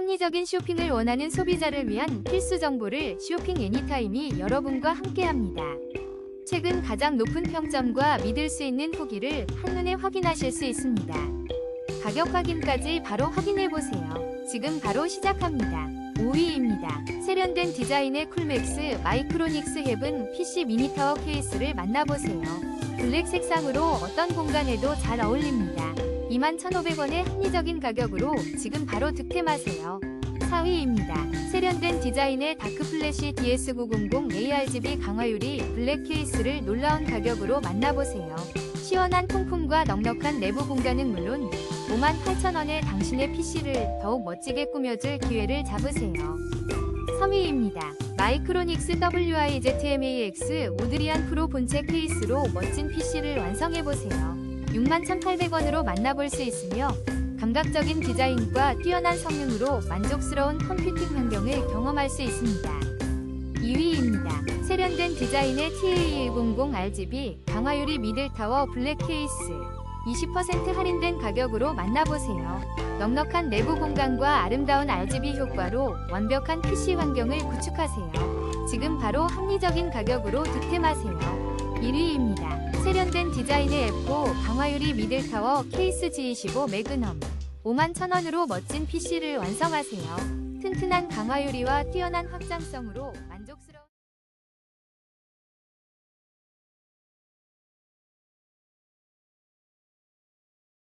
합리적인 쇼핑을 원하는 소비자를 위한 필수 정보를 쇼핑 애니타임이 여러분과 함께합니다. 최근 가장 높은 평점과 믿을 수 있는 후기를 한눈에 확인하실 수 있습니다. 가격 확인까지 바로 확인해 보세요. 지금 바로 시작합니다. 5위입니다. 세련된 디자인의 쿨맥스 마이크로닉스 헤븐 PC 미니타워 케이스를 만나보세요. 블랙 색상으로 어떤 공간에도 잘 어울립니다. 21,500원의 합리적인 가격으로 지금 바로 득템하세요. 4위입니다. 세련된 디자인의 다크플래시 DS900 ARGB 강화유리 블랙 케이스를 놀라운 가격으로 만나보세요. 시원한 통풍과 넉넉한 내부 공간은 물론 58,000원에 당신의 PC를 더욱 멋지게 꾸며줄 기회를 잡으세요. 3위입니다. 마이크로닉스 WIZMAX 오드리안 프로 본체 케이스로 멋진 PC를 완성해보세요. 61,800원으로 만나볼 수 있으며 감각적인 디자인과 뛰어난 성능으로 만족스러운 컴퓨팅 환경을 경험할 수 있습니다. 2위입니다. 세련된 디자인의 TA100 RGB 강화유리 미들타워 블랙 케이스 20% 할인된 가격으로 만나보세요. 넉넉한 내부 공간과 아름다운 RGB 효과로 완벽한 PC 환경을 구축하세요. 지금 바로 합리적인 가격으로 득템하세요. 1위입니다. 세련된 디자인의 F4 강화유리 미들타워 케이스 G25 매그넘 51,000원으로 멋진 PC를 완성하세요. 튼튼한 강화유리와 뛰어난 확장성으로 만족스러운